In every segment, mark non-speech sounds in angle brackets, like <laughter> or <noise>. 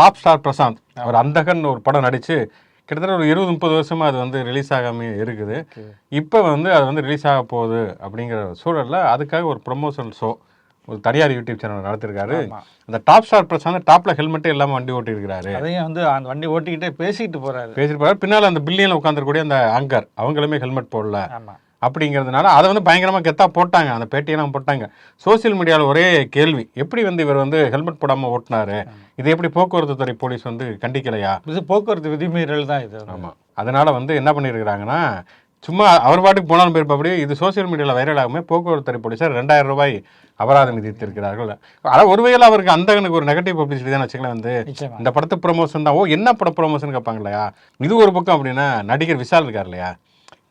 Top star Prashanth அவர் அந்தகன் ஒரு படம் நடிச்சு கிட்டத்தட்ட ஒரு இருபது முப்பது வருஷமா அது வந்து ரிலீஸ் ஆகாம இருக்குது. இப்போ வந்து அது வந்து ரிலீஸ் ஆக போகுது அப்படிங்கிற சூழல்ல அதுக்காக ஒரு ப்ரொமோஷனல் ஷோ ஒரு தனியார் யூடியூப் சேனல் நடத்திருக்காரு. அந்த டாப் ஸ்டார் பிரசாந்த் டாப்ல ஹெல்மெட்டே இல்லாம வண்டி ஓட்டியிருக்காரு அதையும் வந்து அந்த வண்டி ஓட்டிக்கிட்டே பேசிக்கிட்டு போறாரு. பேசிட்டு போறாரு. பின்னால அந்த பில்லியன்ல உட்காந்துருக்கூடிய அந்த ஆங்கர் அவங்களுமே ஹெல்மெட் போடல. அப்படிங்கிறதுனால அதை வந்து பயங்கரமாக கெத்தா போட்டாங்க. அந்த பேட்டியெல்லாம் போட்டாங்க. சோஷியல் மீடியாவில் ஒரே கேள்வி எப்படி வந்து இவர் வந்து ஹெல்மெட் போடாமல் ஓட்டினாரு? இது எப்படி போக்குவரத்து துறை போலீஸ் வந்து கண்டிக்கலையா? இது போக்குவரத்து விதிமீறல் தான் இது. ஆமாம் அதனால வந்து என்ன பண்ணியிருக்கிறாங்கன்னா சும்மா அவர் பாட்டுக்கு போனாலும் போயிருப்பா இது சோஷியல் மீடியாவில் வைரல் ஆகுமே போக்குவரத்து போலீஸார் ரெண்டாயிரம் ரூபாய் அபராதம் விதித்திருக்கிறார்கள். அதாவது ஒருவேளை அவருக்கு அந்த ஒரு நெகட்டிவ் பப்ளிசிட்டி தான் வச்சுக்கலாம் வந்து இந்த படத்து ப்ரொமோஷன் தான். ஓ என்ன பட ப்ரொமோஷன் கேட்பாங்க இல்லையா? இது ஒரு பக்கம் அப்படின்னா நடிகர் விஷால் இருக்கார் இல்லையா?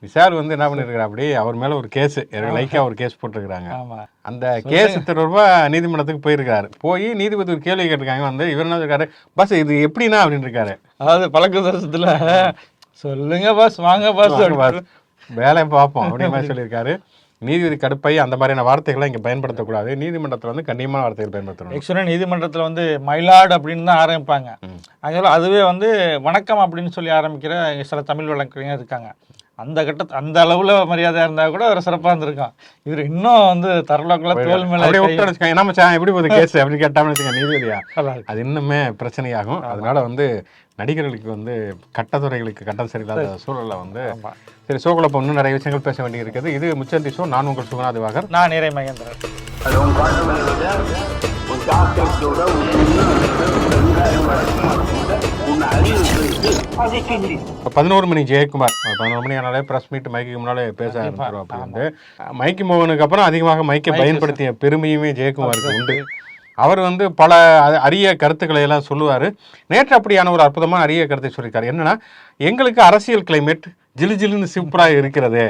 விஷால் வந்து என்ன பண்ணிருக்காரு அப்படி அவர் மேல ஒரு கேஸ் லைக்கா ஒரு கேஸ் போட்டிருக்காங்க ஆமா. அந்த கேஸ் தொடர்பா நீதிமன்றத்துக்கு போயிருக்காரு போய் நீதிபதி ஒரு கேள்வி கேட்டிருக்காங்க. வந்து இவர் என்ன இருக்காரு பஸ் இது எப்படின்னா? அப்படின்னு இருக்காரு. அதாவது பழக்க தரிசனத்துல சொல்லுங்க பாஸ். வாங்க பாஸ் வேலையை பார்ப்போம் அப்படிங்கிற மாதிரி சொல்லியிருக்காரு. நீதிபதி கடுப்பை அந்த மாதிரியான வார்த்தைகளை இங்க பயன்படுத்தக்கூடாது. நீதிமன்றத்துல வந்து கண்ணியமான வார்த்தைகள் பயன்படுத்தணும். ஆக்சுவலாக நீதிமன்றத்தில் வந்து மயிலாடு அப்படின்னு தான் ஆரம்பிப்பாங்க. அதனால அதுவே வந்து வணக்கம் அப்படின்னு சொல்லி ஆரம்பிக்கிற சில தமிழ் வழக்கறிஞர் இருக்காங்க. அந்த கட்ட அந்த அளவுல மரியாதையா இருந்தா கூட அவர் சிறப்பா இருந்திருக்கும் இவர் இன்னும் வந்து தரலாக்குள்ள தோல் மேல என்ன மச்சான் எப்படி போகுது கேஸ் <laughs> அப்படின்னு கேட்டாமல் வச்சுக்கோங்க நீதிபதியா. அது இன்னுமே பிரச்சனையாகும். அதனால வந்து நடிகர்களுக்கு வந்து கட்டத்துறைகளுக்கு கட்டம் சரியில்லாத சூழல்ல வந்து. சரி இப்போ இன்னும் நிறைய விஷயங்கள் பேச வேண்டி இருக்குது இது முச்சந்தி ஷோ நான் உங்கள் சுகுணா திவாகர். நான் நிறை மகேந்திரன். பதினோரு மணி ஜெயக்குமார். பதினோரு மணி ஆனாலே ப்ரெஸ் மீட் மைக்கு முன்னாலே பேச ஆரம்பிச்சிருவோம் அப்படி வந்து மைக்கி மோகனுக்கு அப்புறம் அதிகமாக மைக்கை பயன்படுத்திய பெருமையுமே ஜெயக்குமாருக்கு உண்டு. அவர் வந்து பல அரிய கருத்துக்களை எல்லாம் சொல்லுவார். நேற்று அப்படியான ஒரு அற்புதமான அரிய கருத்தை சொல்லியிருக்காரு. என்னன்னா எங்களுக்கு அரசியல் கிளைமேட் ஜிலு ஜிலுன்னு சூப்பராக இருக்கிறது.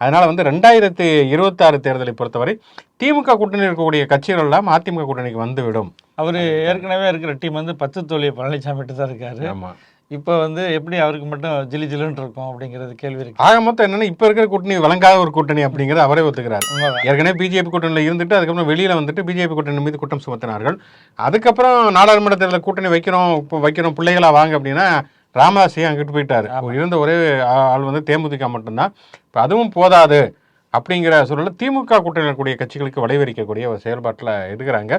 அதனால வந்து ரெண்டாயிரத்தி இருபத்தாறு தேர்தலை பொறுத்தவரை திமுக கூட்டணி இருக்கக்கூடிய கட்சிகள் எல்லாம் அதிமுக கூட்டணிக்கு வந்துவிடும். அவர் ஏற்கனவே இருக்கிற டீம் வந்து பத்து தோழி பழனிசாமி தான் இருக்காரு. ஆமா. இப்போ வந்து எப்படி அவருக்கு மட்டும் ஜிலி ஜிலுன்னு இருக்கும் அப்படிங்கிறது கேள்வி இருக்கு. ஆக மொத்தம் என்னன்னா இப்ப இருக்கிற கூட்டணி வழங்காத ஒரு கூட்டணி அப்படிங்கிறத அவரே ஒத்துக்கிறார். ஏற்கனவே பிஜேபி கூட்டணியில் இருந்துட்டு அதுக்கப்புறம் வெளியில வந்துட்டு பிஜேபி கூட்டணி மீது குற்றம் சுமத்தினார்கள். அதுக்கப்புறம் நாடாளுமன்ற தேர்தலில் கூட்டணி வைக்கிறோம் இப்போ வைக்கிறோம் பிள்ளைகளா வாங்க அப்படின்னா ராமதாஸையும் அங்கிட்டு போயிட்டாரு? இருந்த ஒரே ஆள் வந்து தேமுதிக மட்டும்தான். இப்போ அதுவும் போதாது அப்படிங்கிற சூழலில் திமுக கூட்டணியில் இருக்கக்கூடிய கட்சிகளுக்கு வலைவரிக்கக்கூடிய ஒரு செயல்பாட்டில் இருக்கிறாங்க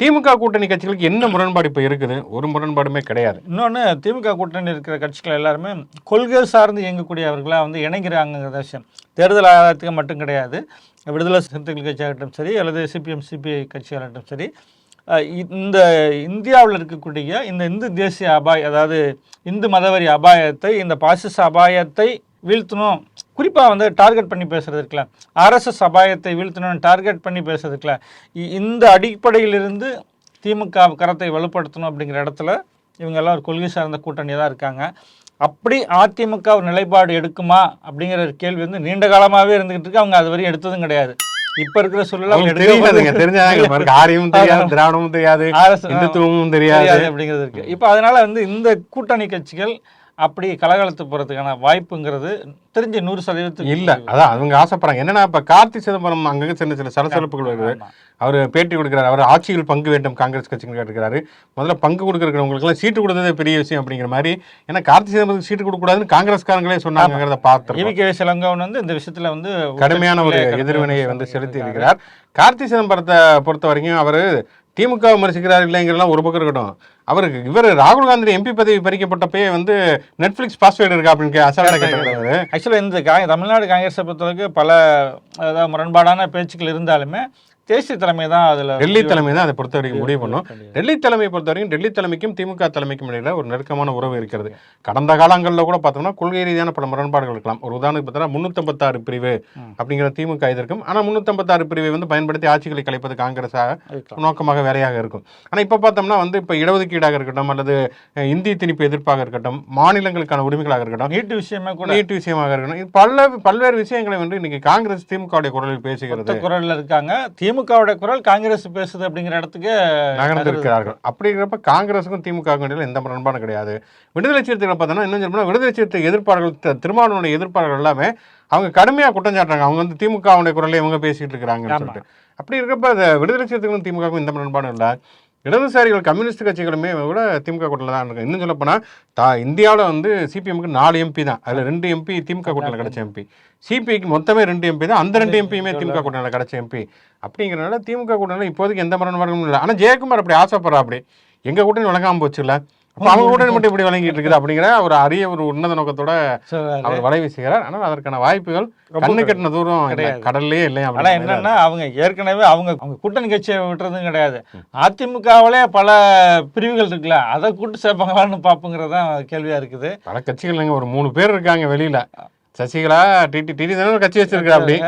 திமுக கூட்டணி கட்சிகளுக்கு என்ன முரண்பாடு இப்போ இருக்குது? ஒரு முரண்பாடுமே கிடையாது. இன்னொன்று திமுக கூட்டணி இருக்கிற கட்சிகள் எல்லாருமே கொள்கை சார்ந்து இயங்கக்கூடியவர்களாக வந்து இணைகிறாங்கிற விஷயம். தேர்தல் ஆதாயத்துக்கு மட்டும் கிடையாது. விடுதலை சிறுத்தைகள் கட்சியாகட்டும் சரி அல்லது சிபிஎம் சிபிஐ கட்சியாகட்டும் சரி இந்த இந்தியாவில் இருக்கக்கூடிய இந்த இந்து தேசிய அபாய அதாவது இந்து மதவரி அபாயத்தை இந்த பாசிச அபாயத்தை வீழ்த்தணும். குறிப்பாக வந்து டார்கெட் பண்ணி பேசுறது இருக்குல்ல. ஆர்எஸ்எஸ் அபாயத்தை வீழ்த்தணும்னு டார்கெட் பண்ணி பேசுறது இ- இந்த அடிப்படையிலிருந்து திமுக கரத்தை வலுப்படுத்தணும் அப்படிங்கிற இடத்துல இவங்கெல்லாம் ஒரு கொள்கை சார்ந்த கூட்டணி தான் இருக்காங்க. அப்படி அதிமுக ஒரு நிலைப்பாடு எடுக்குமா அப்படிங்கிற ஒரு கேள்வி வந்து நீண்ட காலமாகவே இருந்துகிட்டு இருக்கு. அவங்க அது வரையும் எடுத்ததும் கிடையாது. இப்போ இருக்கிற அவங்களுக்கு தெரியாதுங்க தெரிஞ்சாங்க பாருங்க ஆரியமும் தெரியாது திராவிடமும் தெரியாது இந்துத்துவமும் தெரியாது. தெரியாது அப்படிங்கிறது இருக்கு. இப்போ அதனால வந்து இந்த கூட்டணி கட்சிகள் அப்படி கலகலத்து போறதுக்கான வாய்ப்புங்கிறது தெரிஞ்ச நூறு சதவீதத்துக்கு இல்ல. அதான் அவங்க ஆசைப்படுறாங்க. என்னன்னா இப்ப கார்த்தி சிதம்பரம் அங்கங்க சின்ன சின்ன சலசலப்புகள் வருது. அவர் பேட்டி கொடுக்குறாரு. அவர் ஆட்சியில் பங்கு வேண்டும் காங்கிரஸ் கட்சிக்கு கேட்டுக்கிறாரு முதல்ல பங்கு கொடுக்குறவங்களுக்கு எல்லாம் சீட்டு கொடுத்ததே பெரிய விஷயம் அப்படிங்கிற மாதிரி. ஏன்னா கார்த்தி சிதம்பரத்துக்கு சீட்டு கொடுக்கக்கூடாதுன்னு காங்கிரஸ்காரங்களே சொன்னாங்கிறத பார்த்துருக்கோம். EV K. சிலங்கவன் வந்து இந்த விஷயத்துல வந்து கடுமையான ஒரு எதிர்வினையை வந்து செலுத்தி. இருக்கிறார் கார்த்தி சிதம்பரத்தை பொறுத்த வரைக்கும் அவர் திமுக விமர்சிக்கிறார் இல்லைங்கிறலாம் ஒரு பக்கம் இருக்கட்டும். அவருக்கு இவர் ராகுல் காந்தி எம்பி பதவி பறிக்கப்பட்டப்பே வந்து நெட்ஃபிளிக்ஸ் பாஸ்வேர்டு இருக்கா அப்படின்னு அசால்ட்டா கேட்டுக்கிறாரு ஆக்சுவலாக இந்த தமிழ்நாடு காங்கிரஸை பொறுத்தவரைக்கும் பல முரண்பாடான பேச்சுக்கள் இருந்தாலுமே தேசிய தலைமை தான் அதில் டெல்லி தலைமை தான் அதை பொறுத்த வரைக்கும் முடிவு பண்ணும். டெல்லி தலைமையை பொறுத்த வரைக்கும் டெல்லி தலைமைக்கும் திமுக தலைமைக்கும் இடையில ஒரு நெருக்கமான உறவு இருக்கிறது. கடந்த காலங்களில் கூட பார்த்தோம்னா கொள்கை ரீதியான பல முரண்பாடுகள் இருக்கலாம். ஒரு உதாரணத்துக்கு பார்த்தோம்னா முன்னூத்தம்பத்தாறு பிரிவு அப்படிங்கிற திமுக எதிர்க்கும் ஆனால் முன்னூத்தம்பத்தாறு பிரிவை வந்து பயன்படுத்தி ஆட்சிகளை கலைப்பது காங்கிரஸாக நோக்கமாக வேலையாக இருக்கும். ஆனால் இப்போ பார்த்தோம்னா வந்து இப்போ இடஒதுக்கீடாக இருக்கட்டும் அல்லது இந்தி திணிப்பு எதிர்ப்பாக இருக்கட்டும் மாநிலங்களுக்கான உரிமைகளாக இருக்கட்டும் நீட்டு விஷயமே கூட நீட்டு விஷயமாக இருக்கட்டும் இது பல பல்வேறு விஷயங்களை வந்து இன்னைக்கு காங்கிரஸ் திமுகவுடைய குரலில் பேசுகிறது. குரல்ல இருக்காங்க. திமுகவோட குரல் காங்கிரஸ் பேசுது அப்படிங்கிற இடத்துக்கு நகர்ந்திருக்கிறார்கள். அப்படிங்கிறப்ப காங்கிரஸுக்கும் திமுகவுக்கும் இடையில எந்த முரண்பாடும் கிடையாது. விடுதலை சிறுத்தைகளை பார்த்தோம்னா இன்னும் சொல்லணும்னா விடுதலை சிறுத்தை எதிர்ப்பாளர்கள் திருமாவளவனுடைய எதிர்ப்பாளர்கள் எல்லாமே அவங்க கடுமையாக குற்றம் சாட்டுறாங்க. அவங்க வந்து திமுகவுடைய குரலை இவங்க பேசிட்டு இருக்கிறாங்கன்னு. சொல்லிட்டு. அப்படி இருக்கப்ப அந்த விடுதலை சிறுத்தைகளும் திமுகவுக்கும் எந்த முரண்பாடும் இல்லை. இடதுசாரிகள் கம்யூனிஸ்ட் கட்சிகளுமே கூட திமுக கூட்டணியில் தான் இருக்கு இன்னும் சொல்லப்போனால் தா இந்தியாவில் வந்து சிபிஎம்க்கு நாலு எம்பி தான். அதில் ரெண்டு எம்பி திமுக கூட்டணியில் கிடைச்ச எம்பி சிபிஐக்கு மொத்தமே ரெண்டு எம்பி தான். அந்த ரெண்டு எம்பியுமே திமுக கூட்டணியில் கிடைச்ச எம்பி அப்படிங்கிறனால திமுக கூட்டணியில் இப்போதைக்கு எந்த மரணமும் இல்லை. ஆனால் ஜெயக்குமார் அப்படி ஆசைப்படுறா அப்படி எங்கள் கூட்டணி வழங்காமல் போச்சுல்ல? அவங்க கூட்டணி மட்டும் இப்படி வழங்கிட்டு இருக்குது அப்படிங்கிற ஒரு அரிய ஒரு உன்னத நோக்கத்தோட. அவர் வலை வீசுகிறார். ஆனால் அதற்கான வாய்ப்புகள் கண்ணு கட்டின தூரம். கடல்லே இல்லை ஆனா அப்படின்னு என்னன்னா அவங்க ஏற்கனவே அவங்க அவங்க கூட்டணி கட்சியை விட்டுறதும் கிடையாது. அதிமுகவிலே பல பிரிவுகள் இருக்குல்ல அதை கூட்டு சேர்ப்பாங்களான்னு பாப்புங்கிறது தான் கேள்வியா இருக்குது. பல கட்சிகள் இல்லைங்க ஒரு மூணு பேர் இருக்காங்க வெளியில. சசிகலா டிடி டிடி தானே ஒரு கட்சி வச்சிருக்கா அப்படி.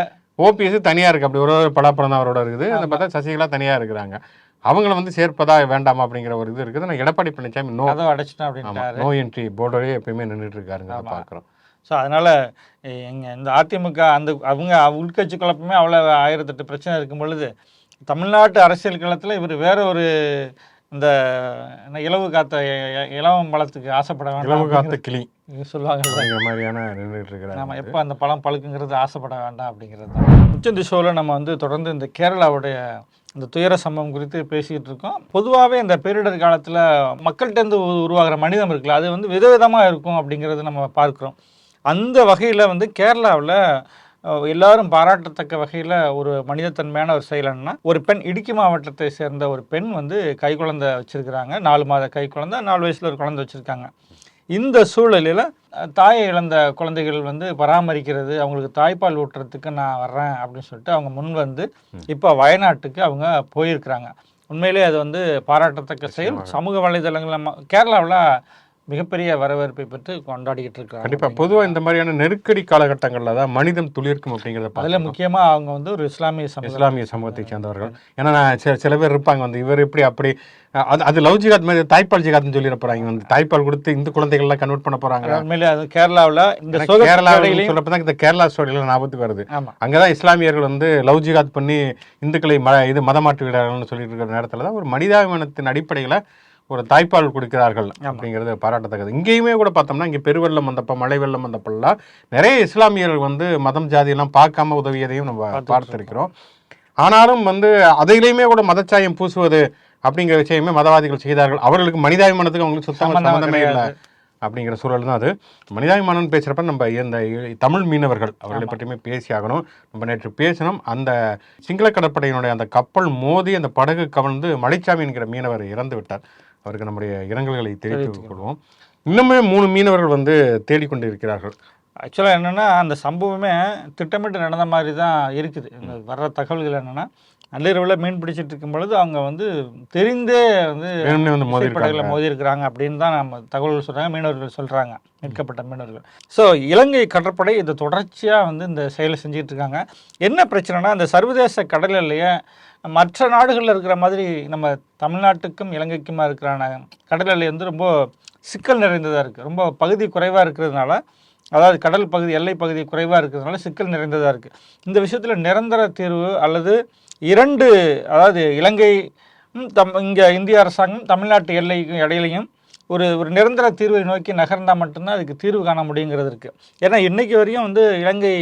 ஓபிஎஸ் தனியா இருக்கு அப்படி. ஒரு ஒரு பலாப்பழம் தான் அவரோட இருக்குது. அந்த பார்த்தா சசிகலா தனியா இருக்கிறாங்க. அவங்கள வந்து சேர்ப்பதா வேண்டாமா அப்படிங்கிற ஒரு இது இருக்குது. நான் எடப்பாடி பழனிசாமி நோ கதவை அடைச்சிட்டோம் ஆமா அப்படின்ட்டாரு நோ என்ட்ரி போர்டோடே எப்பயுமே நின்றுட்டு இருக்காருங்க ஆமா. பாக்குறோம் ஸோ அதனால எங்க இந்த அதிமுக அந்த அவங்க உள்கட்சி குழப்பமே அவ்வளோ ஆயிரத்தெட்டு பிரச்சனை இருக்கும் பொழுது தமிழ்நாட்டு அரசியல் களத்தில் இவர் வேற ஒரு இந்த இலவு காத்த இலவம் பழத்துக்கு ஆசைப்பட இலவு வேண்டாம் காத்த கிளி. சொல்லுவாங்க மாதிரியான நின்றுட்டு இருக்கிறாங்க எப்போ அந்த பழம் பழுக்குங்கிறது ஆசைப்பட வேண்டாம் அப்படிங்கிறது தான். முச்சந்தி ஷோவில் நம்ம வந்து தொடர்ந்து இந்த கேரளாவுடைய இந்த துயர சம்பவம் குறித்து பேசிக்கிட்டு இருக்கோம் பொதுவாகவே இந்த பேரிடர் காலத்தில் மக்கள்கிட்டேருந்து உருவாகிற மனிதம் இருக்குல்ல அது வந்து விதவிதமாக இருக்கும் அப்படிங்கிறது நம்ம பார்க்குறோம். அந்த வகையில் வந்து கேரளாவில் எல்லாரும் பாராட்டத்தக்க வகையில் ஒரு மனிதத்தன்மையான ஒரு செயல் என்னன்னா ஒரு பெண் இடுக்கி மாவட்டத்தை சேர்ந்த ஒரு பெண் வந்து கை குழந்தை நாலு மாத கை குழந்தை நாலு வயசில் ஒரு குழந்தை வச்சுருக்காங்க. இந்த சூழலில் தாயை இழந்த குழந்தைகள் வந்து பராமரிக்கிறது அவங்களுக்கு தாய்ப்பால் ஊட்டுறதுக்கு நான் வர்றேன் அப்படின்னு சொல்லிட்டு அவங்க முன் வந்து இப்போ வயநாட்டுக்கு அவங்க போயிருக்கிறாங்க. உண்மையிலே அது வந்து பாராட்டத்தக்க செயல். சமூக வலைதளங்களில் கேரளாவில் மிகப்பெரிய வரவேற்பை பெற்று கொண்டாடிக்கிட்டு இருக்காங்க கண்டிப்பா. பொதுவா இந்த மாதிரியான நெருக்கடி காலகட்டங்கள்ல தான் மனிதம் துளிர்க்கும் அப்படிங்கிறத அதில் முக்கியமாக அவங்க வந்து ஒரு இஸ்லாமிய இஸ்லாமிய சமூகத்தை சேர்ந்தவர்கள். ஏன்னா சில சில பேர் இருப்பாங்க வந்து இவர் இப்படி அப்படி அது அது லவ் ஜிகாத் மாதிரி தாய்ப்பால் ஜிகாத்னு சொல்லிட போறாங்க. வந்து தாய்ப்பால் கொடுத்து இந்து குழந்தைகள்லாம் கன்வெர்ட் பண்ண போறாங்க. உண்மையிலே அது கேரளாவில் இந்த எனக்கு சோக கேரளா இடையிலையும் சொல்றப்ப தான் இந்த கேரளா ஸ்டோரியில ஞாபகத்துக்கு வருது. ஆமாம் அங்கதான் இஸ்லாமியர்கள் வந்து லவ் ஜிகாத் பண்ணி இந்துக்களை ம இது மதமாற்றி விடுறாங்கன்னு சொல்லிட்டு இருக்கிற நேரத்துல தான் ஒரு மனிதாபிமானத்தின் அடிப்படையில ஒரு தாய்ப்பால் கொடுக்கிறார்கள் அப்படிங்கிறது பாராட்டத்தக்கது. இங்கேயுமே கூட பார்த்தோம்னா இங்கே பெருவெள்ளம் வந்தப்ப மழை வெள்ளம் வந்தப்பெல்லாம் நிறைய இஸ்லாமியர்கள் வந்து மதம் ஜாதியெல்லாம் பார்க்காம உதவியதையும் நம்ம பார்த்திருக்கிறோம். ஆனாலும் வந்து அதிலையுமே கூட மதச்சாயம் பூசுவது அப்படிங்கிற விஷயமே மதவாதிகள் செய்தார்கள். அவர்களுக்கு மனிதாபிமானத்துக்கு அவங்களுக்கு சுத்தமாக சம்மந்தமே இல்லை. அப்படிங்கிற சூழல் தான் அது. மனிதாபிமானம் பேசுகிறப்ப நம்ம இந்த தமிழ் மீனவர்கள் அவர்களை பற்றியுமே பேசி ஆகணும். நம்ம நேற்று பேசினோம். அந்த சிங்கள கடற்படையினுடைய அந்த கப்பல் மோதி அந்த படகு கவிழ்ந்து மலைச்சாமி என்கிற மீனவர் இறந்து விட்டார் அவருக்கு நம்முடைய இரங்கல்களை தெரிவித்துக் கொள்வோம். இன்னுமே மூணு மீனவர்கள் வந்து தேடிக்கொண்டு இருக்கிறார்கள் ஆக்சுவலாக என்னென்னா அந்த சம்பவமே திட்டமிட்டு நடந்த மாதிரி தான் இருக்குது வர்ற தகவல்கள் என்னென்னா நள்ளிரவில் மீன் பிடிச்சிட்டு இருக்கும் பொழுது அவங்க வந்து தெரிந்தே வந்து படகுல மோதி இருக்கிறாங்க அப்படின்னு தான் நம்ம தகவல்கள் சொல்கிறாங்க மீனவர்கள் சொல்கிறாங்க மீட்கப்பட்ட மீனவர்கள். ஸோ இலங்கை கடற்படை இது தொடர்ச்சியாக வந்து இந்த செயலை செஞ்சுட்டு இருக்காங்க. என்ன பிரச்சனைனா இந்த சர்வதேச கடல் எல்லையை மற்ற நாடுகளில் இருக்கிற மாதிரி நம்ம தமிழ்நாட்டுக்கும் இலங்கைக்குமா இருக்கிறான கடல் எல்லை வந்து ரொம்ப சிக்கல் நிறைந்ததாக இருக்குது ரொம்ப பகுதி குறைவாக இருக்கிறதுனால அதாவது கடல் பகுதி எல்லை பகுதி குறைவாக இருக்கிறதுனால சிக்கல் நிறைந்ததாக இருக்குது இந்த விஷயத்தில் நிரந்தர தீர்வு அல்லது இரண்டு அதாவது இலங்கை தம் இங்கே இந்திய அரசாங்கம் தமிழ்நாட்டு எல்லைக்கும் இடையிலையும் ஒரு ஒரு நிரந்தர தீர்வை நோக்கி நகர்ந்தால் மட்டும்தான் அதுக்கு தீர்வு காண முடியுங்கிறது இருக்குது ஏன்னா இன்றைக்கு வரையும் வந்து இலங்கை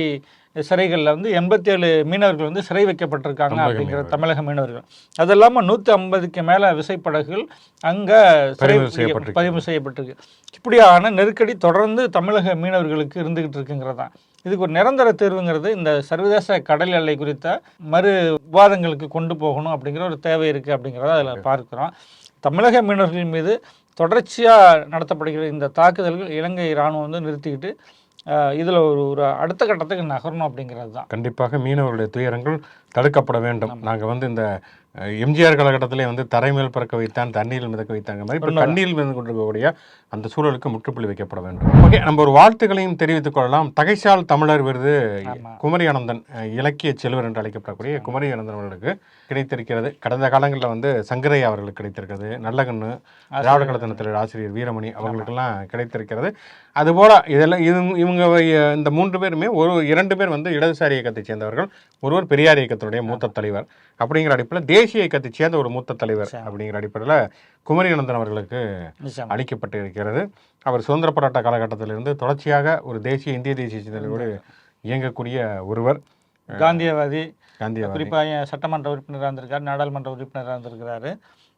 சிறைகளில் வந்து எண்பத்தேழு மீனவர்கள் வந்து சிறை வைக்கப்பட்டிருக்காங்க அப்படிங்கிற. தமிழக மீனவர்கள். அது இல்லாமல் நூற்றி ஐம்பதுக்கு மேலே விசைப்படகுகள் அங்கே சிறை பதிவு செய்யப்பட்டிருக்கு. பதிவு செய்யப்பட்டிருக்கு. இப்படியான நெருக்கடி தொடர்ந்து தமிழக மீனவர்களுக்கு இருந்துகிட்டு இருக்குங்கிறது. தான் இதுக்கு ஒரு நிரந்தர தீர்வுங்கிறது இந்த சர்வதேச கடல் எல்லை குறித்த மறு விவாதங்களுக்கு கொண்டு போகணும் அப்படிங்கிற ஒரு தேவை இருக்குது அப்படிங்கிறத அதில் பார்க்குறோம். தமிழக மீனவர்கள் மீது தொடர்ச்சியாக நடத்தப்படுகிற இந்த தாக்குதல்கள் இலங்கை இராணுவம் வந்து நிறுத்திக்கிட்டு இதில் ஒரு ஒரு அடுத்த கட்டத்துக்கு நகரணும் அப்படிங்கிறது தான். கண்டிப்பாக மீனவர்களுடைய துயரங்கள் தடுக்கப்பட வேண்டும். நாங்கள் வந்து இந்த எம்ஜிஆர் காலகட்டத்திலே வந்து தரைமேல் பறக்க வைத்தான் தண்ணீரில் மிதக்க வைத்தாங்க மாதிரி இப்போ. தண்ணீரில் மிதந்து கொண்டிருக்கக்கூடிய அந்த சூழலுக்கு முற்றுப்புள்ளி வைக்கப்பட வேண்டும். ஓகே நம்ம ஒரு வாழ்த்துக்களையும் தெரிவித்துக் கொள்ளலாம். தகைசால் தமிழர் விருது. குமரி அனந்தன் அஹ், இலக்கிய செல்வர் என்று அழைக்கப்படக்கூடிய குமரி அனந்தன் அவர்களுக்கு கிடைத்திருக்கிறது. கடந்த காலங்களில் வந்து சங்கரையா அவர்களுக்கு கிடைத்திருக்கிறது. நல்லகண்ணு திராவிட கலத்தனத்தில் ஆசிரியர் வீரமணி அவங்களுக்கெல்லாம் கிடைத்திருக்கிறது. அதுபோல இதெல்லாம் இது இவங்க இந்த மூன்று பேருமே ஒரு இரண்டு பேர் வந்து இடதுசாரி இயக்கத்தைச் சேர்ந்தவர்கள். ஒருவர் பெரியார் இயக்கத்தினுடைய மூத்த தலைவர். அப்படிங்கிற அடிப்படையில் தேசிய இயக்கத்தைச் சேர்ந்த ஒரு மூத்த தலைவர். அப்படிங்கிற அடிப்படையில் குமரி அனந்தன் அவர்களுக்கு அளிக்கப்பட்டு இருக்கிறது அவர் சுதந்திர போராட்ட காலகட்டத்திலிருந்து தொடர்ச்சியாக ஒரு தேசிய இந்திய தேசிய சிந்தனையோடு இயங்கக்கூடிய ஒருவர். காந்தியவாதி காந்தியவாதி. குறிப்பாக சட்டமன்ற உறுப்பினராக இருந்திருக்காரு நாடாளுமன்ற உறுப்பினராக இருந்திருக்கிறாரு.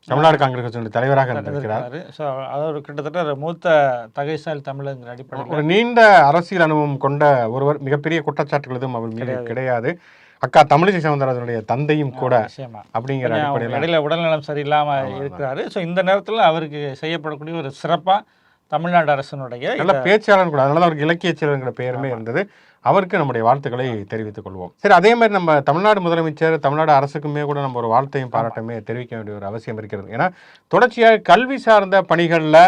தமிழ்நாடு காங்கிரஸ் கட்சியினுடைய தலைவராக இருந்திருக்கிறார். ஸோ அவர் ஒரு கிட்டத்தட்ட மூத்த தகைசால் தமிழங்கிற அடிப்படையில் ஒரு நீண்ட அரசியல் அனுபவம் கொண்ட ஒருவர். மிகப்பெரிய குற்றச்சாட்டுகள் எதுவும் அவர் மீது கிடையாது. அக்கா தமிழிசை சவுந்தரராஜனுடைய தந்தையும் கூட அப்படிங்கிற அடிப்படையில் இடையில உடல்நலம் சரியில்லாம இருக்கிறாரு. ஸோ இந்த நேரத்தில் அவருக்கு செய்யப்படக்கூடிய ஒரு சிறப்பா தமிழ்நாடு அரசினுடைய நல்ல பேச்சாளர் கூட அதனால அவருக்கு இலக்கிய செயலர்ங்கிற பெயருமே இருந்தது. அவருக்கு நம்முடைய வாழ்த்துக்களை தெரிவித்துக் கொள்வோம். சரி அதே மாதிரி நம்ம தமிழ்நாடு முதலமைச்சர் தமிழ்நாடு அரசுக்குமே கூட நம்ம ஒரு வாழ்த்தையும் பாராட்டமே தெரிவிக்க வேண்டிய ஒரு அவசியம் இருக்கிறது. ஏன்னா தொடர்ச்சியாக கல்வி சார்ந்த பணிகளில்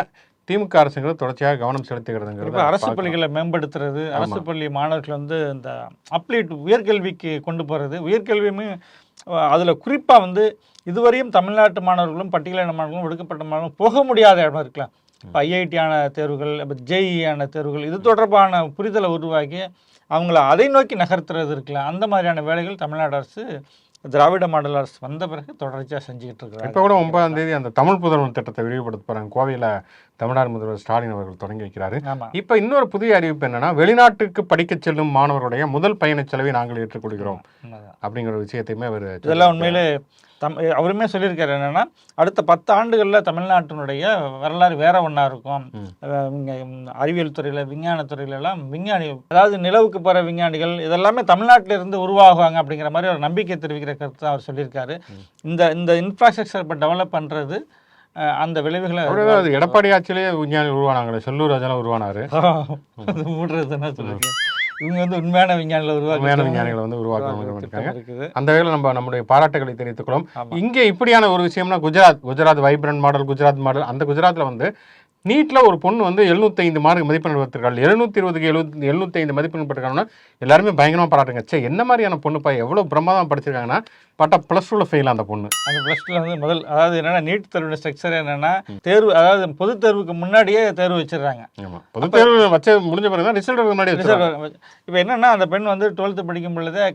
திமுக அரசுங்கிறது தொடர்ச்சியாக கவனம் செலுத்துகிறதுங்கிறது அரசு பள்ளிகளை மேம்படுத்துறது அரசு பள்ளி மாணவர்கள் வந்து இந்த அப்ளீட் உயர்கல்விக்கு கொண்டு போகிறது உயர்கல்வியுமே அதுல குறிப்பா வந்து இதுவரையும் தமிழ்நாட்டு மாணவர்களும் பட்டியலின மாணவர்களும் ஒடுக்கப்பட்ட மாணவர்களும் போக முடியாத இடம் இருக்கலாம் இப்போ ஐஐடியான தேர்வுகள் இப்போ ஜேஇயான தேர்வுகள் இது தொடர்பான புரிதலை உருவாக்கி அவங்கள அதை நோக்கி நகர்த்துறது இருக்குல்ல. அந்த மாதிரியான வேலைகள் தமிழ்நாடு அரசு திராவிட மாடல் அரசு வந்த பிறகு தொடர்ச்சியாக செஞ்சுக்கிட்டு இருக்கிறாங்க. இப்போ கூட ஒன்பதாம் தேதி அந்த தமிழ் புதல்வன் திட்டத்தை விரிவுபடுத்த போறாங்க. கோவையில் தமிழ்நாடு முதல்வர் ஸ்டாலின் அவர்கள் தொடங்கி வைக்கிறாரு. இப்போ இன்னொரு புதிய அறிவிப்பு என்னன்னா வெளிநாட்டுக்கு படிக்க செல்லும் மாணவருடைய முதல் பயணச் செலவை நாங்கள் ஏற்றுக்கொள்கிறோம். அப்படிங்கிற ஒரு விஷயத்தையுமே அவர் இதெல்லாம் உண்மையிலே தம் அவருமே சொல்லியிருக்காரு என்னன்னா அடுத்த பத்து ஆண்டுகளில் தமிழ்நாட்டினுடைய வரலாறு வேற ஒன்றா இருக்கும். அறிவியல் துறையில் விஞ்ஞான துறையில எல்லாம் விஞ்ஞானி அதாவது நிலவுக்கு போகிற விஞ்ஞானிகள் இதெல்லாமே தமிழ்நாட்டில இருந்து உருவாகுவாங்க அப்படிங்கிற மாதிரி ஒரு நம்பிக்கை தெரிவிக்கிற கருத்து அவர் சொல்லியிருக்காரு. இந்த இந்த இன்ஃப்ராஸ்ட்ரக்சர் இப்போ டெவலப் பண்ணுறது அந்த விளைவுகளை அது எடப்பாடி ஆட்சியிலேயே விஞ்ஞானி உருவானாங்களே. செல்லூர் ராஜெல்லாம் உருவானாரு. அது மூடுறதுன்னா சொல்லுங்க இவங்க வந்து உண்மையான விஞ்ஞானிகளை உண்மையான உருவாக்கி விஞ்ஞானிகளை வந்து இருக்குது. அந்த வகையில் நம்ம நம்முடைய பாராட்டுகளை தெரிவித்துக்கிறோம் ஆமா. இங்கே இப்படியான ஒரு விஷயம்னா Gujarat Gujarat vibrant model Gujarat model அந்த குஜராத்தில் வந்து நீட்ல ஒரு பொண்ணு வந்து 705 மார்க் மதிப்பெண் எடுத்திருக்காள். எழுநூத்தி இருபதுக்கு எழுபத்தி எழுநூத்தைந்து மதிப்பெண் பெற்றிருக்காங்கன்னா எல்லாருமே பயங்கரமா பாராட்டுங்க. சே என்ன மாதிரியான பொண்ணுப்பா எவ்வளவு பிரமாதம் படிச்சிருக்காங்கன்னா பட்டா ப்ளஸ் டூவில் ஃபெயில் அந்த பொண்ணு. அந்த ப்ளஸ் டூவில் வந்து முதல் அதாவது என்னன்னா நீட் தேர்வோட ஸ்ட்ரக்சர் என்னன்னா தேர்வு அதாவது பொது தேர்வுக்கு முன்னாடியே தேர்வு வச்சிடுறாங்க. பொது தேர்வு வச்ச முடிஞ்ச பிறகு தான் ரிசல்ட் முன்னாடி. இப்போ என்னன்னா அந்த பெண் வந்து டுவெல்த்து படிக்கும் பொழுதே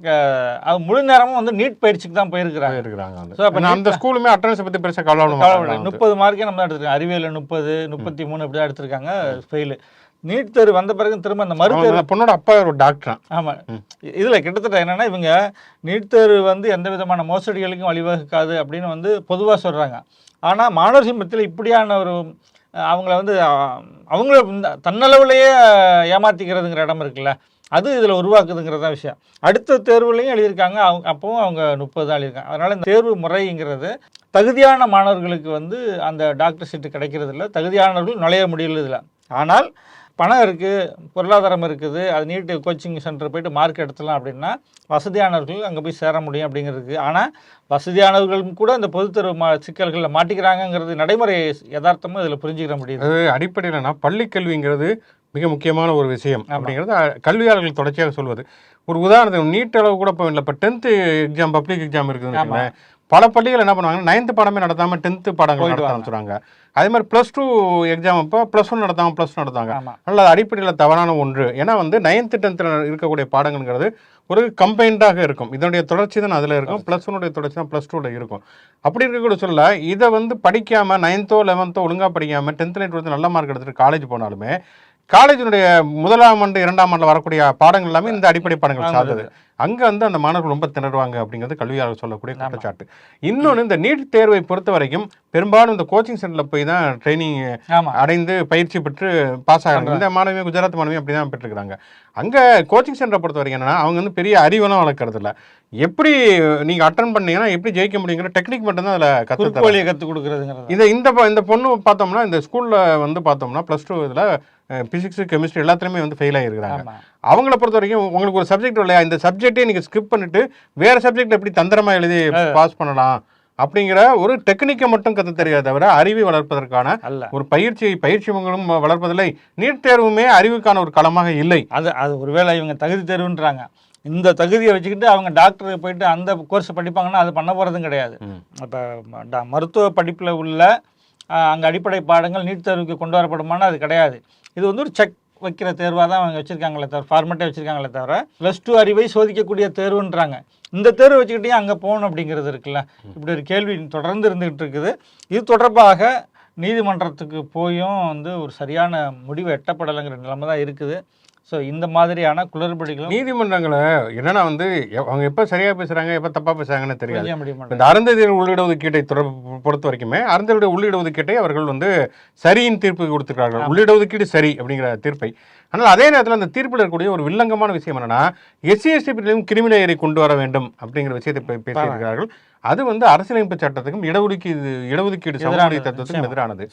அவ முழு நேரமும் வந்து நீட் பயிற்சிக்கு தான் போயிருக்கிறாங்க. இருக்கிறாங்க So, அப்ப அந்த ஸ்கூலுமே அட்டன்ஸ் பத்தி பெருசா கவலை. முப்பது மார்க்கே நம்ம தான் எடுத்திருக்கோம் அறிவியல் முப்பது முப்பத்தி மூணு இப்படி தான் எடுத்திருக்காங்க. ஃபெயிலு நீட் தேர்வு வந்த பிறகு திரும்ப அந்த அந்த பொண்ணோட அப்பா ஒரு டாக்டர் ஆமா. இதுல கிட்டத்தட்ட என்னன்னா இவங்க நீட் தேர்வு வந்து எந்த விதமான மோசடிகளுக்கும் வழிவகுக்காது அப்படின்னு வந்து பொதுவா சொல்றாங்க. ஆனா மாணவர் சமூகத்தில் இப்படியான ஒரு அவங்கள வந்து அவங்கள தன்னளவுலேயே ஏமாத்திக்கிறதுங்கிற இடம் இருக்குல்ல அது இதில் உருவாக்குதுங்கிறது தான் விஷயம். அடுத்த தேர்வுலையும் எழுதியிருக்காங்க அவங்க அப்பவும் அவங்க முப்பது தான் எழுதியிருக்காங்க. அதனால் இந்த தேர்வு முறைங்கிறது தகுதியான மாணவர்களுக்கு வந்து அந்த டாக்டர் சீட்டு கிடைக்கிறது இல்லை தகுதியானவர்கள் நுழைய முடியல இதில் ஆனால் பணம் இருக்குது பொருளாதாரம் இருக்குது அது நீட்டு கோச்சிங் சென்டர் போயிட்டு மார்க் எடுத்துலாம் அப்படின்னா வசதியானவர்கள் அங்கே போய் சேர முடியும் அப்படிங்கிறது ஆனால் வசதியானவர்களும் கூட இந்த பொதுத்தேர்வு மா சிக்கல்களில் மாட்டிக்கிறாங்கங்கிறது நடைமுறை யதார்த்தமும் இதில் புரிஞ்சுக்கிற முடியுது. அது அடிப்படையிலனா பள்ளி கல்விங்கிறது மிக முக்கியமான ஒரு விஷயம் அப்படிங்கிறது கல்வியாளர்கள் தொடர்ச்சியாக சொல்வது. ஒரு உதாரணத்துக்கு நீட் அளவு கூட இப்போ இல்லை இப்போ டென்த்து எக்ஸாம் பப்ளிக் எக்ஸாம் இருக்குதுன்னு. பல பள்ளிகள் என்ன பண்ணுவாங்க நைன்த் பாடமே நடத்தாம டென்த்து பாடங்கள் நடத்த ஆரம்பிச்சுறாங்க அதே மாதிரி ப்ளஸ் டூ எக்ஸாம் அப்போ ப்ளஸ் ஒன் நடத்தாம ப்ளஸ் டூ நடத்தாங்க அதனால் அது அடிப்படையில் தவறான ஒன்று. ஏன்னா வந்து நைன்த்து டென்த்தில் இருக்கக்கூடிய பாடங்கள்ங்கிறது ஒரு கம்பைண்டாக இருக்கும். இதனுடைய தொடர்ச்சி தான் அதில் இருக்கும். ப்ளஸ் ஒன்னுடைய தொடர்ச்சி தான் ப்ளஸ் டூவில் இருக்கும். அப்படி இருக்கக்கூடிய சொல்ல இதை வந்து படிக்காமல் நைன்த்தோ லெவன்த்தோ ஒழுங்காக படிக்காமல் டென்த் நைட் நல்ல மார்க் எடுத்துட்டு காலேஜ் போனாலுமே காலேஜினுடைய முதலாம் ஆண்டு இரண்டாம் ஆண்டில் வரக்கூடிய பாடங்கள் எல்லாமே இந்த அடிப்படை பாடங்கள் சார்ந்தது. அங்கே வந்து அந்த மாணவர்கள் ரொம்ப திணறுவாங்க அப்படிங்கிறது கல்வியாளர் சொல்லக்கூடிய குற்றச்சாட்டு. இன்னொன்று இந்த நீட் தேர்வை பொறுத்த வரைக்கும் பெரும்பாலும் இந்த கோச்சிங் சென்டரில் போய் தான் ட்ரைனிங் அடைந்து பயிற்சி பெற்று பாஸ் ஆகிறாங்க. இந்த மாணவி குஜராத் மாணவி அப்படி தான் பெற்றுக்கிறாங்க அங்கே கோச்சிங் சென்டரை பொறுத்த வரைக்கும் என்னன்னா அவங்க வந்து பெரிய அறிவெல்லாம் வளர்க்கறது இல்ல எப்படி நீங்கள் அட்டன் பண்ணீங்கன்னா எப்படி ஜெயிக்க முடியுங்கிற டெக்னிக் மட்டும் தான் அதில் கற்றுத்தராங்க வழியை கற்றுக் கொடுக்குறதுங்கிறது இதை இந்த ப- இந்த பொண்ணு பார்த்தோம்னா இந்த ஸ்கூலில் வந்து பார்த்தோம்னா ப்ளஸ் டூ இதில் பிசிக்ஸ் கெமிஸ்ட்ரி எல்லாத்துலேயுமே வந்து ஃபெயில் ஆகிருக்கிறாங்க அவங்கள பொறுத்த வரைக்கும் உங்களுக்கு ஒரு சப்ஜெக்ட் இல்லையா? இந்த சப்ஜெக்டே நீங்கள் ஸ்கிப் பண்ணிட்டு வேற சப்ஜெக்ட் எப்படி தந்திரமா எழுதி பாஸ் பண்ணலாம் அப்படிங்கிற ஒரு டெக்னிக்கை மட்டும் கற்று தெரியாது தவிர அறிவை வளர்ப்பதற்கான அல்ல. ஒரு பயிற்சியை பயிற்சிகளும் வளர்ப்பதில்லை. நீட் தேர்வுமே அறிவுக்கான ஒரு களமாக இல்லை. அது அது ஒருவேளை இவங்க தகுதி தேர்வுன்றாங்க. இந்த தகுதியை வச்சுக்கிட்டு அவங்க டாக்டருக்கு போயிட்டு அந்த கோர்ஸ் படிப்பாங்கன்னா அது பண்ண போகிறதும் கிடையாது. இப்போ மருத்துவ படிப்பில் உள்ள அங்கே அடிப்படை பாடங்கள் நீட் தேர்வுக்கு கொண்டு வரப்படுமானா அது கிடையாது. இது வந்து ஒரு செக் வைக்கிற தேர்வாக தான் அவங்க வச்சுருக்காங்களே தவிர ஃபார்மெட்டே வச்சுருக்காங்களே தவிர ப்ளஸ் டூ அறிவை சோதிக்கக்கூடிய தேர்வுன்றாங்க. இந்த தேர்வு வச்சுக்கிட்டே அங்கே போகணும் அப்படிங்கிறது இருக்குல்ல. இப்படி ஒரு கேள்வி தொடர்ந்து இருந்துகிட்டு இருக்குது. இது தொடர்பாக நீதிமன்றத்துக்கு போயும் வந்து ஒரு சரியான முடிவு எட்டப்படலைங்கிற நிலைமை தான் இருக்குது. ஸோ இந்த மாதிரியான குளறுபடிகளும் நீதிமன்றங்களை என்னன்னா வந்து அவங்க எப்ப சரியா பேசுறாங்க எப்ப தப்பா பேசுறாங்கன்னு தெரியாது. இந்த அருந்ததியர் உள்ளிட ஒதுக்கீட்டை தொடர் பொறுத்த வரைக்குமே அருந்ததியர் உள்ளிட ஒதுக்கீட்டை அவர்கள் வந்து சரியின் தீர்ப்பு கொடுத்திருக்கார்கள் உள்ளிட ஒதுக்கீடு சரி அப்படிங்கிற தீர்ப்பை. ஆனால் அதே நேரத்தில் அந்த தீர்ப்பில் இருக்கக்கூடிய ஒரு வில்லங்கமான விஷயம் என்னன்னா எஸ்சி எஸ்டி பிரிவிலும் கிரிமினல் கொண்டு வர வேண்டும் அப்படிங்கிற விஷயத்தை பேசியிருக்கிறார்கள். அது வந்து அரசியலமைப்பு சட்டத்துக்கும் இடஒதுக்கீடு இடஒதுக்கீடு சமூக தத்துவத்துக்கும் எதிரானது.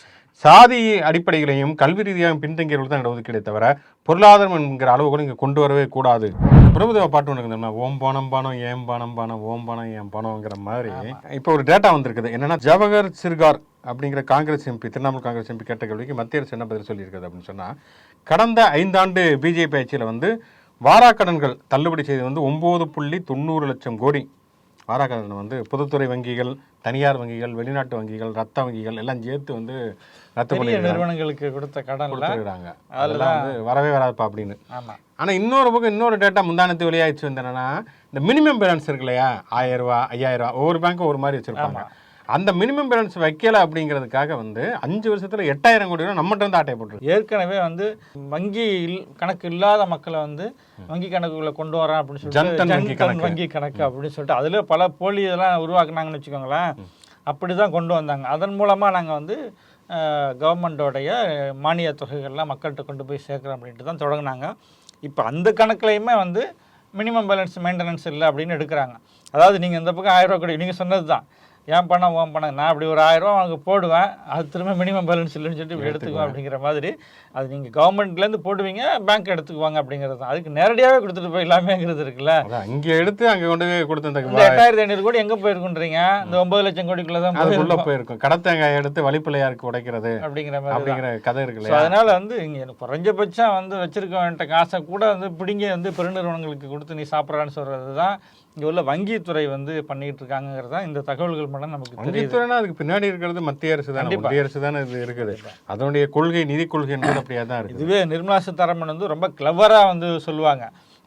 சாதி அடிப்படைகளையும் கல்வி ரீதியாக பின்தங்கியவர்கள் தான் இடஒதுக்கீடே தவிர பொருளாதாரம் என்கிற அளவுகளும் இங்கே கொண்டு வரவே கூடாது. பிரபுதேவ பாட்டு ஒன்று இருக்குதுன்னா ஓம் பானம் பானம் ஏம் பானம் பானம் ஓம் பானம் ஏம் பானம்ங்கிற மாதிரி இப்போ ஒரு டேட்டா வந்திருக்குது. என்னன்னா ஜவஹர் சிர்கார் அப்படிங்கிற காங்கிரஸ் எம்பி திரிணாமுல் காங்கிரஸ் எம்பி கேட்ட கேள்விக்கு மத்திய அரசு என்ன பதில் சொல்லியிருக்குது அப்படின்னு சொன்னா கடந்த ஐந்தாண்டு பிஜேபி ஆட்சியில் வந்து வாராக்கடன்கள் தள்ளுபடி செய்து வந்து ஒம்பது புள்ளி தொண்ணூறு லட்சம் கோடி. வாராக்கடன் வந்து பொதுத்துறை வங்கிகள் தனியார் வங்கிகள் வெளிநாட்டு வங்கிகள் ரத்த வங்கிகள் எல்லாம் சேர்த்து வந்து ரத்து பண்ணி நிறுவனங்களுக்கு கொடுத்த கடன்ல கொடுத்துருக்காங்க அதெல்லாம் வந்து வரவே வராதுப்பா அப்படின்னு. ஆமா. ஆனா இன்னொரு பக்கம் இன்னொரு டேட்டா முந்தானத்து வெளியாயிடுச்சு வந்து என்னன்னா இந்த மினிமம் பேலன்ஸ் இருக்கு இல்லையா? ஆயிரம் ரூபா ஐயாயிரம் ரூபா ஒவ்வொரு பேங்க்கும் ஒரு மாதிரி வச்சிருப்பாங்க. அந்த மினிமம் பேலன்ஸ் வைக்கல அப்படிங்கிறதுக்காக வந்து அஞ்சு வருஷத்துல எட்டாயிரம் கோடி ரூபா நம்மகிட்ட வந்து ஆட்டை போட்டுருக்கு. ஏற்கனவே வந்து வங்கி இல்- கணக்கு இல்லாத மக்களை வந்து வங்கி கணக்குள்ள கொண்டு வரேன் அப்படின்னு சொல்லிட்டு வங்கி கணக்கு. வங்கி கணக்கு அப்படின்னு சொல்லிட்டு அதுல பல போலி இதெல்லாம் உருவாக்குனாங்கன்னு வச்சுக்கோங்களேன். அப்படிதான் கொண்டு வந்தாங்க. அதன் மூலமா நாங்க வந்து கவர்மெண்டோடைய மானிய தொகைகள்லாம் மக்கள்கிட்ட கொண்டு போய் சேர்க்குறோம் அப்படின்ட்டு தான் தொடங்கினாங்க. இப்போ அந்த கணக்குலையுமே வந்து மினிமம் பேலன்ஸ் மெயின்டெனன்ஸ் இல்லை அப்படின்னு எடுக்கிறாங்க. அதாவது நீங்கள் இந்த பக்கம் ஆயிரம் ரூபா கொடு நீங்கள் சொன்னது தான் ஏன் பணம் ஓன் பணம் நான் அப்படி ஒரு ஆயிரம் ரூபா அவனுக்கு போடுவேன். அது திரும்ப மினிமம் பேலன்ஸ் இல்லைன்னு சொல்லிட்டு இப்படி எடுத்துக்குவேன் அப்படிங்கிற மாதிரி. அது நீங்கள் கவர்மெண்ட்லேருந்து போடுவீங்க பேங்க் எடுத்துக்குவாங்க அப்படிங்கிறது தான். அதுக்கு நேரடியாகவே கொடுத்துட்டு போயிடலாமேங்கிறது இருக்குல்ல. இங்க எடுத்து அங்க கொண்டு போய் கொடுத்த இந்த இந்த எட்டாயிரத்தி ஐநூறு கோடி எங்கே போயிருக்குன்றீங்க? இந்த ஒன்பது லட்சம் கோடிக்குள்ள தான் அதுக்குள்ள போயிருக்கும். கடத்தங்காய் எடுத்து வழிப்பிள்ளையாருக்கு உடைக்கிறது அப்படிங்கிற மாதிரி. அப்படிங்கிற கதை இருக்கு ஸோ இல்லையா? அதனால வந்து இங்கே குறைஞ்சபட்சம் வந்து வச்சிருக்க வேண்டிய காசை கூட வந்து பிடிங்கி வந்து பெருநிறுவனங்களுக்கு கொடுத்து நீ சாப்பிட்றான்னு சொல்றது தான் இங்கே உள்ள வங்கித்துறை வந்து பண்ணிட்டு இருக்காங்கிறது தான் இந்த தகவல்கள் மூலம் நமக்கு வங்கித்துறைனா அதுக்கு பின்னாடி இருக்கிறது மத்திய அரசு தானே. மத்திய அரசு தானே இது இருக்குது. அதனுடைய கொள்கை நிதி கொள்கை என்பது அப்படியே தான் இருக்குது. இதுவே நிர்மலா சீதாராமன் வந்து ரொம்ப கிளவராக வந்து சொல்லுவாங்க.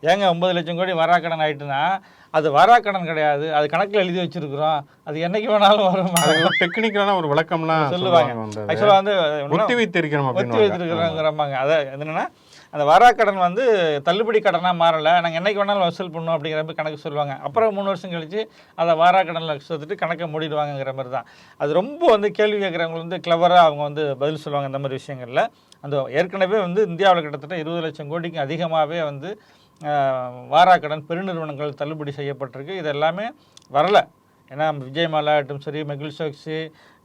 ஏங்க ஒன்பது லட்சம் கோடி வராக்கடன் ஆயிட்டுனா அது வராக்கடன் கிடையாது. அது கணக்கில் எழுதி வச்சிருக்கிறோம். அது என்னைக்கு வேணாலும் வரும். ஒரு டெக்னிக்கலான ஒரு விளக்கம்லாம் சொல்லுவாங்க. ஆக்சுவலாக வந்து ஒத்தி வைத்திருக்கிறோம் ஒத்தி அப்படின்னு வைத்திருக்கிறோங்கிறமாங்க அதை என்னன்னா அந்த வராக்கடன் வந்து தள்ளுபடி கடனாக மாறலை. நாங்கள் என்னைக்கு வேணாலும் வசூல் பண்ணுவோம் அப்படிங்கிற மாதிரி கணக்கு சொல்லுவாங்க. அப்புறம் மூணு வருஷம் கழிச்சு அதை வாராக்கடனில் சேர்த்துட்டு கணக்கை மூடிடுவாங்கங்கிற மாதிரி தான். அது ரொம்ப வந்து கேள்வி கேட்குறவங்க வந்து கிளவராக அவங்க வந்து பதில் சொல்லுவாங்க இந்த மாதிரி விஷயங்களில். அந்த ஏற்கனவே வந்து இந்தியாவில் கிட்டத்தட்ட இருபது லட்சம் கோடிக்கு அதிகமாகவே வந்து வாராக்கடன் பெருநிறுவனங்கள் தள்ளுபடி செய்யப்பட்டிருக்கு. இது எல்லாமே வரலை. ஏன்னா விஜயமாலா ஆகட்டும் சரி மெகுல் சோக்ஸி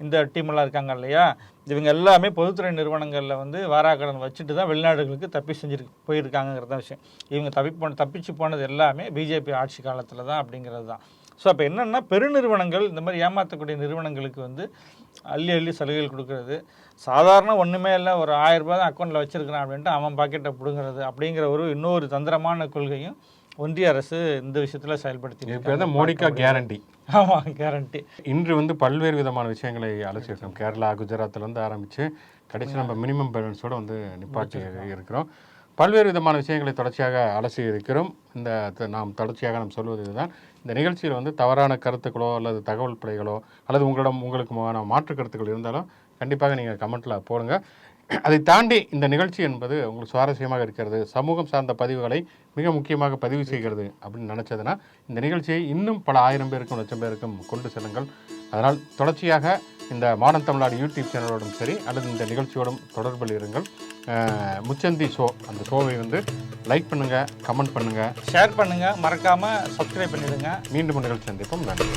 இந்த டீமெல்லாம் இருக்காங்க இல்லையா? இவங்க எல்லாமே பொதுத்துறை நிறுவனங்களில் வந்து வாராக்கடன் வச்சுட்டு தான் வெளிநாடுகளுக்கு தப்பி செஞ்சுருக்கு போயிருக்காங்கிறத விஷயம். இவங்க தப்பி போன தப்பிச்சு போனது எல்லாமே பிஜேபி ஆட்சி காலத்தில் தான் அப்படிங்கிறது தான். ஸோ அப்போ என்னென்னா பெருநிறுவனங்கள் இந்த மாதிரி ஏமாற்றக்கூடிய நிறுவனங்களுக்கு வந்து அள்ளி அள்ளி சலுகைகள் கொடுக்கறது. சாதாரண ஒன்றுமே இல்லை ஒரு ஆயிரம் ரூபாய் தான் அக்கௌண்ட்டில் வச்சிருக்கிறான் அப்படின்ட்டு அவன் பாக்கெட்டை பிடுங்கிறது. அப்படிங்கிற ஒரு இன்னொரு தந்திரமான கொள்கையும் ஒன்றிய அரசு இந்த விஷயத்தில் செயல்படுத்தி இப்போ மோடிக்கா கேரண்டி ஆமாம் கேரண்டி இன்று வந்து பல்வேறு விதமான விஷயங்களை அலசியிருக்கோம். கேரளா குஜராத்லேருந்து ஆரம்பித்து கடைசி நம்ம மினிமம் பேலன்ஸோட வந்து நிப்பாட்டி இருக்கிறோம். பல்வேறு விதமான விஷயங்களை தொடர்ச்சியாக அலசி இருக்கிறோம் இந்த நாம் தொடர்ச்சியாக நாம் சொல்வது இதுதான். இந்த நிகழ்ச்சியில் வந்து தவறான கருத்துக்களோ அல்லது தகவல் பிழைகளோ அல்லது உங்களிடம் உங்களுக்கு மாற்று கருத்துக்கள் இருந்தாலும் கண்டிப்பாக நீங்கள் கமெண்ட்டில் போடுங்க. அதை தாண்டி இந்த நிகழ்ச்சி என்பது உங்களுக்கு சுவாரஸ்யமாக இருக்கிறது. சமூகம் சார்ந்த பதிவுகளை மிக முக்கியமாக பதிவு செய்கிறது அப்படின்னு நினச்சதுன்னா இந்த நிகழ்ச்சியை இன்னும் பல ஆயிரம் பேருக்கும் லட்சம் பேருக்கும் கொண்டு செல்லுங்கள். அதனால் தொடர்ச்சியாக இந்த மாடர்ன் தமிழ்நாடு யூடியூப் சேனலோடும் சரி அல்லது இந்த நிகழ்ச்சியோடும் தொடர்பில் இருங்கள். முச்சந்தி ஷோ அந்த ஷோவை வந்து லைக் பண்ணுங்கள் கமெண்ட் பண்ணுங்கள் ஷேர் பண்ணுங்கள் மறக்காமல் சப்ஸ்கிரைப் பண்ணிடுங்க. மீண்டும் நிகழ்ச்சி சந்திப்போம். நன்றி.